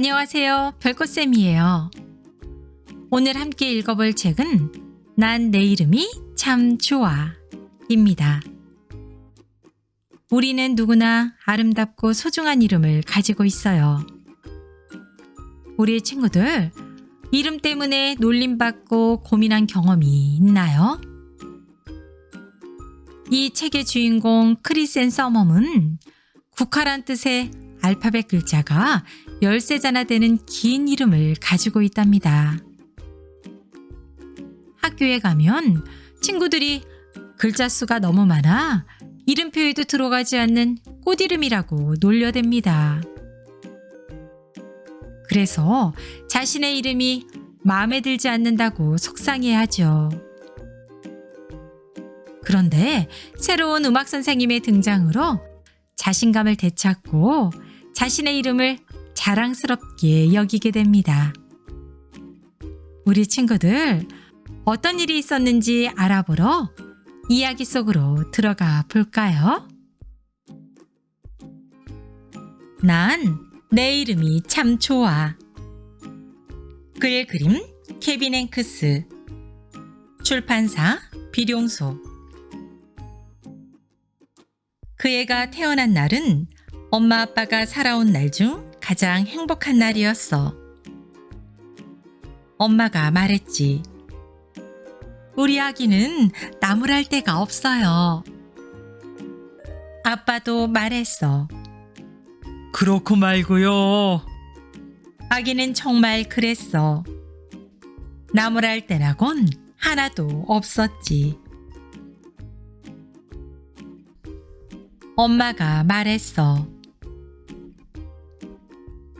안녕하세요. 별꽃쌤이에요. 오늘 함께 읽어볼 책은 난 내 이름이 참 좋아 입니다. 우리는 누구나 아름답고 소중한 이름을 가지고 있어요. 우리 친구들, 이름 때문에 놀림받고 고민한 경험이 있나요? 이 책의 주인공 크리스 앤 서멈은 국화란 뜻의 알파벳 글자가 13자나 되는 긴 이름을 가지고 있답니다. 학교에 가면 친구들이 글자 수가 너무 많아 이름표에도 들어가지 않는 꽃 이름이라고 놀려댑니다. 그래서 자신의 이름이 마음에 들지 않는다고 속상해하죠. 그런데 새로운 음악 선생님의 등장으로 자신감을 되찾고 자신의 이름을 자랑스럽게 여기게 됩니다. 우리 친구들, 어떤 일이 있었는지 알아보러 이야기 속으로 들어가 볼까요? 난 내 이름이 참 좋아. 글 그림 케빈 앵크스 출판사 비룡소 그 애가 태어난 날은 엄마 아빠가 살아온 날 중 가장 행복한 날이었어. 엄마가 말했지. 우리 아기는 나무랄 데가 없어요. 아빠도 말했어. 그렇고 말고요. 아기는 정말 그랬어. 나무랄 데라곤 하나도 없었지. 엄마가 말했어.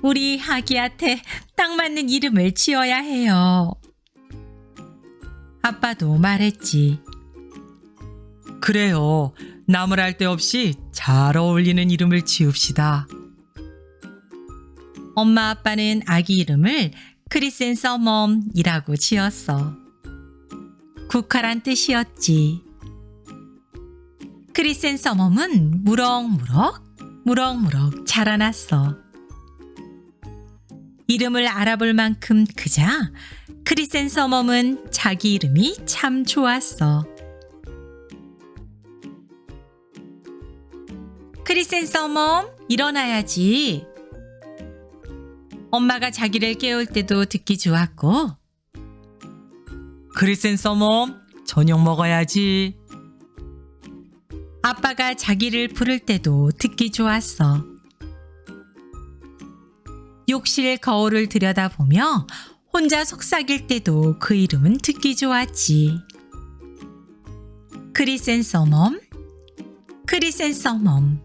우리 아기한테 딱 맞는 이름을 지어야 해요. 아빠도 말했지. 그래요. 나무랄 데 없이 잘 어울리는 이름을 지읍시다. 엄마 아빠는 아기 이름을 크리센 서멈이라고 지었어. 국화란 뜻이었지. 크리센 서멈은 무럭무럭 무럭무럭 자라났어. 이름을 알아볼 만큼 크자 크리센 서멈은 자기 이름이 참 좋았어. 크리센 서멈 일어나야지. 엄마가 자기를 깨울 때도 듣기 좋았고 크리센 서멈, 저녁 먹어야지. 아빠가 자기를 부를 때도 듣기 좋았어. 욕실 거울을 들여다보며 혼자 속삭일 때도 그 이름은 듣기 좋았지. 크리센 서멈, 크리센 서멈,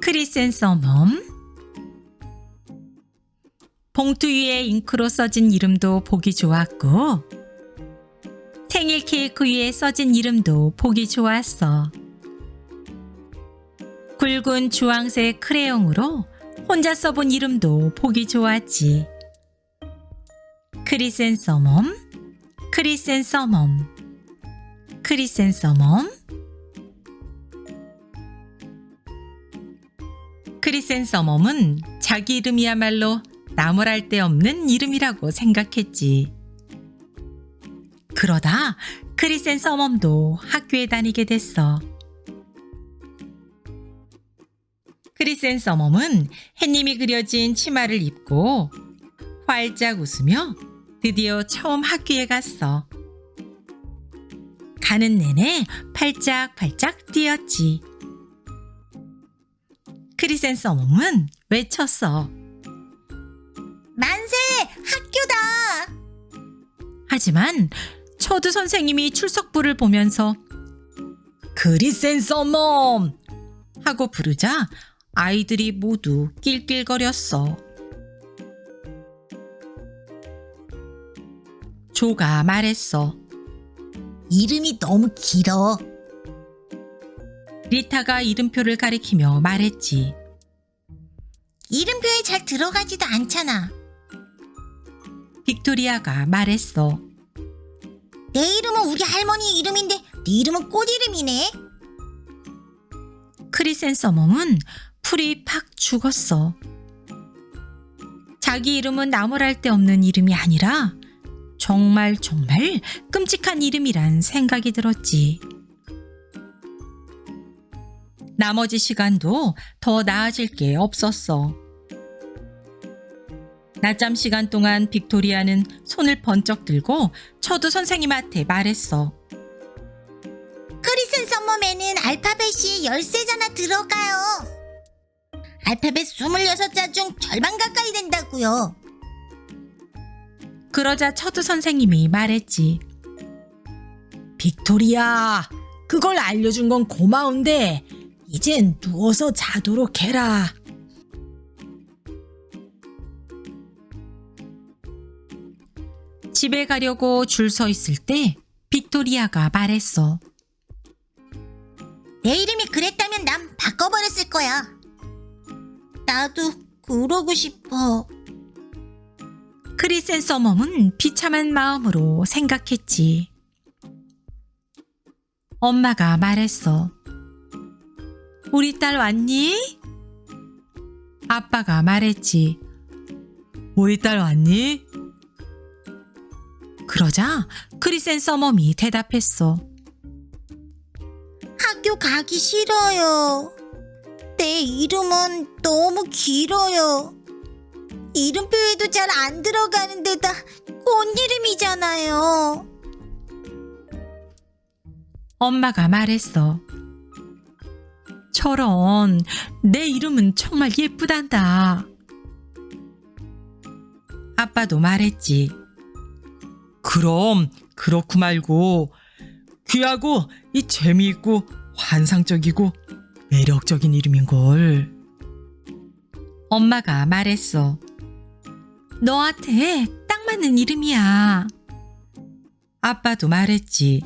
크리센 서멈. 봉투 위에 잉크로 써진 이름도 보기 좋았고, 생일 케이크 위에 써진 이름도 보기 좋았어. 굵은 주황색 크레용으로 혼자 써본 이름도 보기 좋았지. 크리센 서멈, 크리센 서멈, 크리센 서멈. 크리센 서멈은 자기 이름이야말로 나무랄 데 없는 이름이라고 생각했지. 그러다 크리센 서멈도 학교에 다니게 됐어. 크리센 서멈은 햇님이 그려진 치마를 입고 활짝 웃으며 드디어 처음 학교에 갔어. 가는 내내 팔짝팔짝 뛰었지. 크리센 서멈은 외쳤어. 만세! 학교다! 하지만 처두 선생님이 출석부를 보면서 크리센 서멈 하고 부르자 아이들이 모두 낄낄거렸어. 조가 말했어. 이름이 너무 길어. 리타가 이름표를 가리키며 말했지. 이름표에 잘 들어가지도 않잖아. 빅토리아가 말했어. 내 이름은 우리 할머니 이름인데 네 이름은 꽃 이름이네. 크리센 서멈은 풀이 팍 죽었어. 자기 이름은 나무랄 데 없는 이름이 아니라 정말 정말 끔찍한 이름이란 생각이 들었지. 나머지 시간도 더 나아질 게 없었어. 낮잠 시간 동안 빅토리아는 손을 번쩍 들고 처두 선생님한테 말했어. 크리센 썸머맨은 알파벳이 13자나 들어가요. 알파벳 26자 중 절반 가까이 된다고요. 그러자 처두 선생님이 말했지. 빅토리야, 그걸 알려준 건 고마운데 이젠 누워서 자도록 해라. 집에 가려고 줄 서 있을 때 빅토리아가 말했어. 내 이름이 그랬다면 난 바꿔버렸을 거야. 나도 그러고 싶어. 크리센 서멈은 비참한 마음으로 생각했지. 엄마가 말했어. 우리 딸 왔니? 아빠가 말했지. 우리 딸 왔니? 그러자 크리센 서멈이 대답했어. 학교 가기 싫어요. 내 이름은 너무 길어요. 이름표에도 잘 안 들어가는 데다 꽃 이름이잖아요. 엄마가 말했어. 저런, 내 이름은 정말 예쁘단다. 아빠도 말했지. 그럼 그렇고 말고 귀하고 이 재미있고 환상적이고 매력적인 이름인걸. 엄마가 말했어. 너한테 딱 맞는 이름이야. 아빠도 말했지.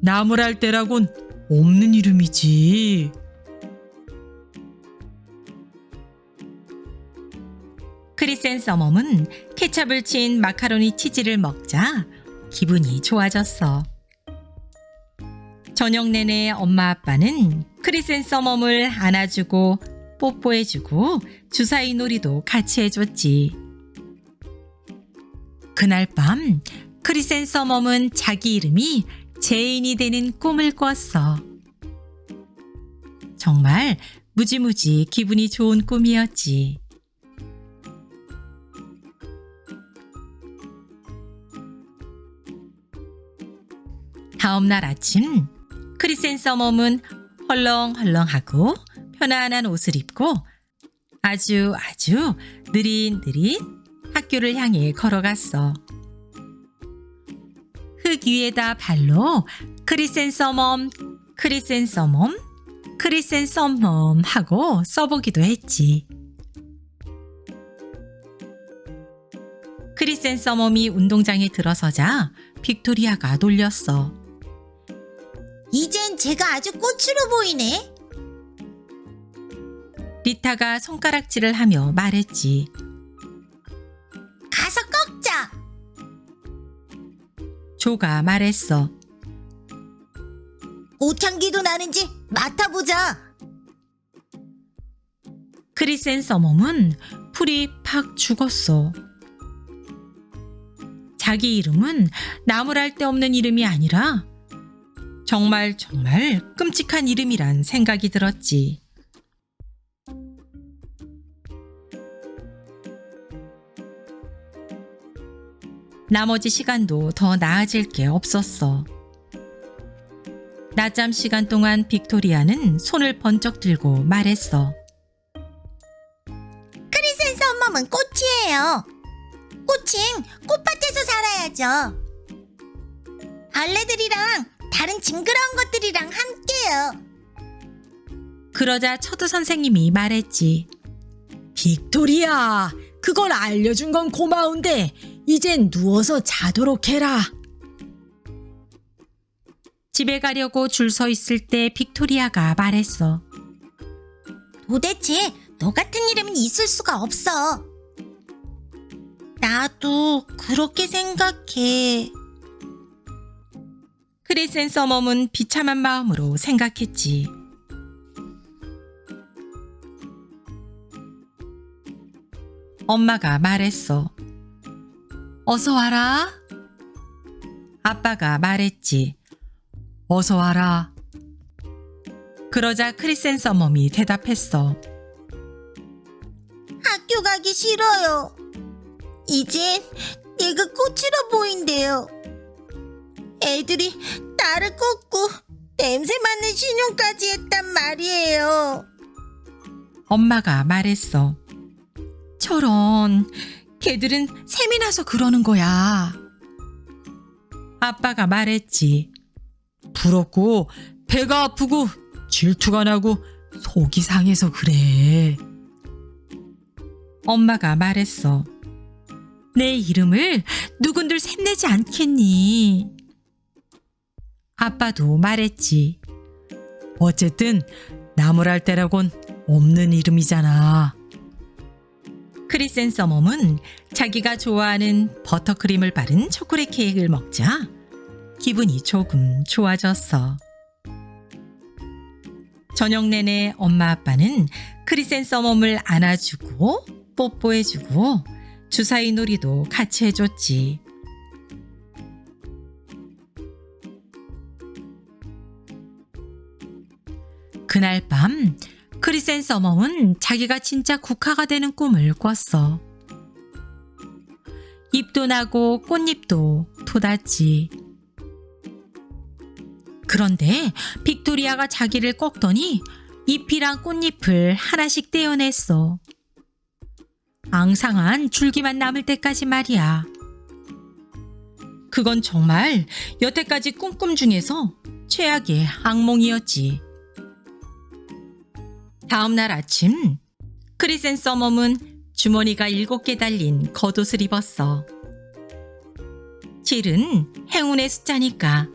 나무랄 때라곤 없는 이름이지. 크리센 서멈은 케찹을 친 마카로니 치즈를 먹자 기분이 좋아졌어. 저녁 내내 엄마 아빠는 크리센 서멈을 안아주고 뽀뽀해주고 주사위 놀이도 같이 해줬지. 그날 밤 크리센 서멈은 자기 이름이 제인이 되는 꿈을 꿨어. 정말 무지무지 기분이 좋은 꿈이었지. 다음 날 아침 크리센 서멈은 헐렁헐렁하고 편안한 옷을 입고 아주 아주 느릿느릿 학교를 향해 걸어갔어. 흙 위에다 발로 크리센 서멈, 크리센 서멈, 크리센 서멈 하고 써보기도 했지. 크리센 서멈이 운동장에 들어서자 빅토리아가 놀렸어. 이젠 제가 아주 꽃으로 보이네. 리타가 손가락질을 하며 말했지. 가서 꺾자. 조가 말했어. 오창기도 나는지 맡아보자. 크리센 서멈은 풀이 팍 죽었어. 자기 이름은 나무랄 데 없는 이름이 아니라 정말 정말 끔찍한 이름이란 생각이 들었지. 나머지 시간도 더 나아질 게 없었어. 낮잠 시간 동안 빅토리아는 손을 번쩍 들고 말했어. 크리센 썸멈은 꽃이에요. 꽃은 꽃밭에서 살아야죠. 벌레들이랑 다른 징그러운 것들이랑 함께요. 그러자 처두 선생님이 말했지. 빅토리야, 그걸 알려준 건 고마운데 이젠 누워서 자도록 해라. 집에 가려고 줄 서 있을 때 빅토리아가 말했어. 도대체 너 같은 이름은 있을 수가 없어. 나도 그렇게 생각해. 크리센 서멈은 비참한 마음으로 생각했지. 엄마가 말했어. 어서 와라. 아빠가 말했지. 어서 와라. 그러자 크리센 서멈이 대답했어. 학교 가기 싫어요. 이젠 얘가 꽃으로 보인대요. 애들이 나를 꽂고 냄새 맡는 신용까지 했단 말이에요. 엄마가 말했어. 저런, 걔들은 셈이 나서 그러는 거야. 아빠가 말했지. 부럽고 배가 아프고 질투가 나고 속이 상해서 그래. 엄마가 말했어. 내 이름을 누군들 샘내지 않겠니? 아빠도 말했지. 어쨌든 나무랄 때라곤 없는 이름이잖아. 크리센 서멈은 자기가 좋아하는 버터크림을 바른 초콜릿 케이크를 먹자 기분이 조금 좋아졌어. 저녁 내내 엄마 아빠는 크리센 서멈을 안아주고 뽀뽀해주고 주사위 놀이도 같이 해줬지. 그날 밤 크리센서멈은 자기가 진짜 국화가 되는 꿈을 꿨어. 잎도 나고 꽃잎도 돋았지. 그런데 빅토리아가 자기를 꺾더니 잎이랑 꽃잎을 하나씩 떼어냈어. 앙상한 줄기만 남을 때까지 말이야. 그건 정말 여태까지 꿈꿈 중에서 최악의 악몽이었지. 다음 날 아침 크리센 서멈은 주머니가 일곱 개 달린 겉옷을 입었어. 실은 행운의 숫자니까.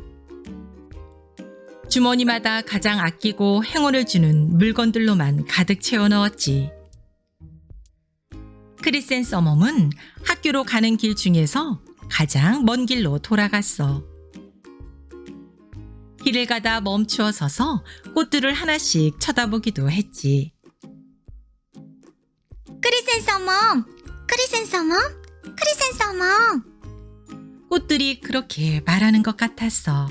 주머니마다 가장 아끼고 행운을 주는 물건들로만 가득 채워 넣었지. 크리센 서멈은 학교로 가는 길 중에서 가장 먼 길로 돌아갔어. 길을 가다 멈추어 서서 꽃들을 하나씩 쳐다보기도 했지. 크리센 서멈, 크리센 서멈, 크리센 서멈. 꽃들이 그렇게 말하는 것 같았어.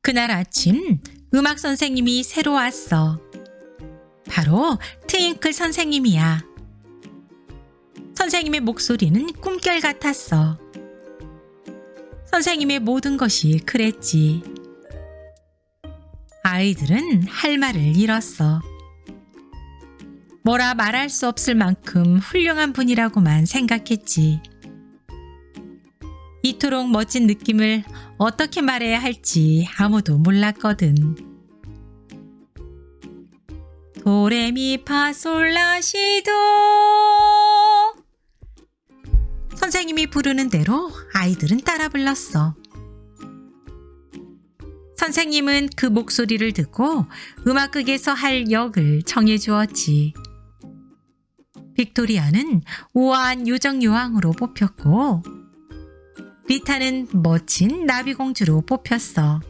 그날 아침 음악 선생님이 새로 왔어. 바로 트윙클 선생님이야. 선생님의 목소리는 꿈결 같았어. 선생님의 모든 것이 그랬지. 아이들은 할 말을 잃었어. 뭐라 말할 수 없을 만큼 훌륭한 분이라고만 생각했지. 이토록 멋진 느낌을 어떻게 말해야 할지 아무도 몰랐거든. 도레미파솔라시도 선생님이 부르는 대로 아이들은 따라 불렀어. 선생님은 그 목소리를 듣고 음악극에서 할 역을 정해 주었지. 빅토리아는 우아한 요정 요왕으로 뽑혔고 리타는 멋진 나비공주로 뽑혔어.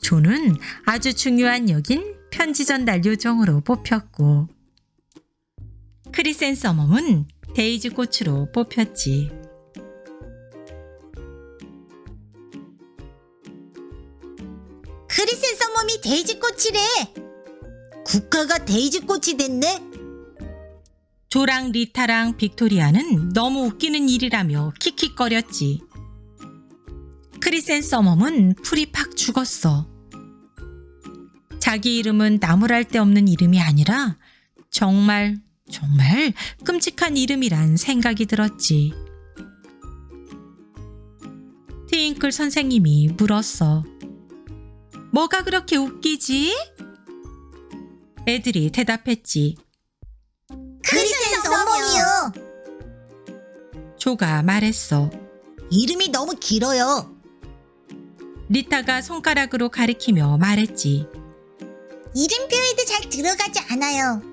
조는 아주 중요한 역인 편지 전달 요정으로 뽑혔고 크리센 서멈은 데이지 꽃으로 뽑혔지. 크리센서멈이 데이지 꽃이래. 국가가 데이지 꽃이 됐네. 조랑 리타랑 빅토리아는 너무 웃기는 일이라며 킥킥거렸지. 크리센 서멈은 풀이 팍 죽었어. 자기 이름은 나무랄 데 없는 이름이 아니라 정말 정말 끔찍한 이름이란 생각이 들었지. 트윙클 선생님이 물었어. 뭐가 그렇게 웃기지? 애들이 대답했지. 크리센서멈이요. 조가 말했어. 이름이 너무 길어요. 리타가 손가락으로 가리키며 말했지. 이름표에도 잘 들어가지 않아요.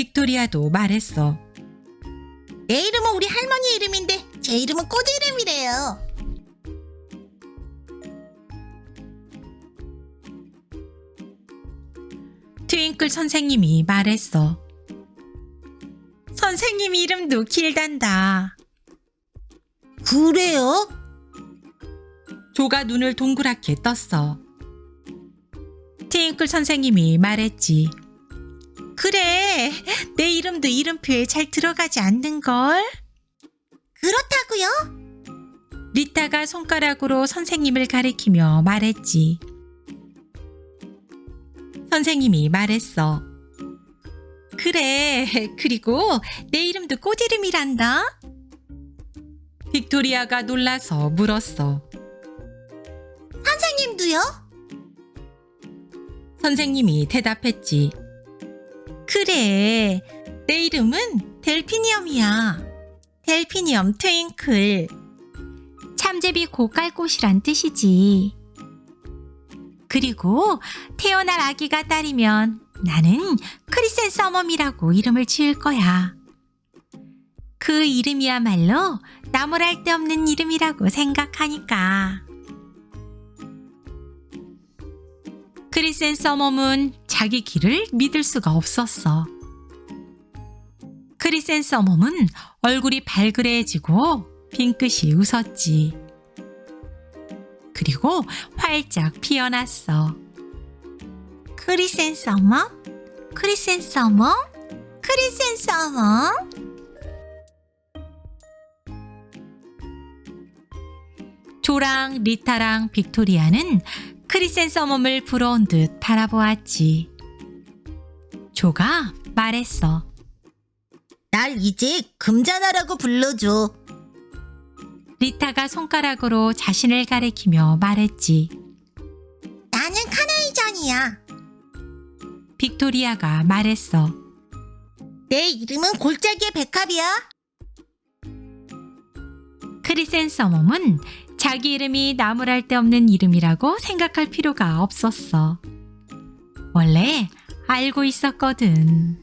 빅토리아도 말했어. 내 이름은 우리 할머니 이름인데 제 이름은 꽃 이름이래요. 트윙클 선생님이 말했어. 선생님 이름도 길단다. 그래요? 조가 눈을 동그랗게 떴어. 트윙클 선생님이 말했지. 그래, 내 이름도 이름표에 잘 들어가지 않는걸? 그렇다고요? 리타가 손가락으로 선생님을 가리키며 말했지. 선생님이 말했어. 그래, 그리고 내 이름도 꽃 이름이란다. 빅토리아가 놀라서 물었어. 선생님도요? 선생님이 대답했지. 그래, 내 이름은 델피니엄이야. 델피니엄 트윙클. 참제비 고깔꽃이란 뜻이지. 그리고 태어날 아기가 딸이면 나는 크리센 서멈이라고 이름을 지을 거야. 그 이름이야말로 나무랄 데 없는 이름이라고 생각하니까. 크리센 서멈은 자기 길을 믿을 수가 없었어. 크리센 서멈은 얼굴이 발그레해지고 핑크시 웃었지. 그리고 활짝 피어났어. 크리센 서멈? 크리센 서멈? 크리센 서멈? 조랑 리타랑 빅토리아는 크리센 서멈을 부러운 듯 바라보았지. 조가 말했어. 날 이제 금자나라고 불러줘. 리타가 손가락으로 자신을 가리키며 말했지. 나는 카네이전이야. 빅토리아가 말했어. 내 이름은 골짜기의 백합이야. 크리센 서멈은 자기 이름이 나무랄 데 없는 이름이라고 생각할 필요가 없었어. 원래 알고 있었거든.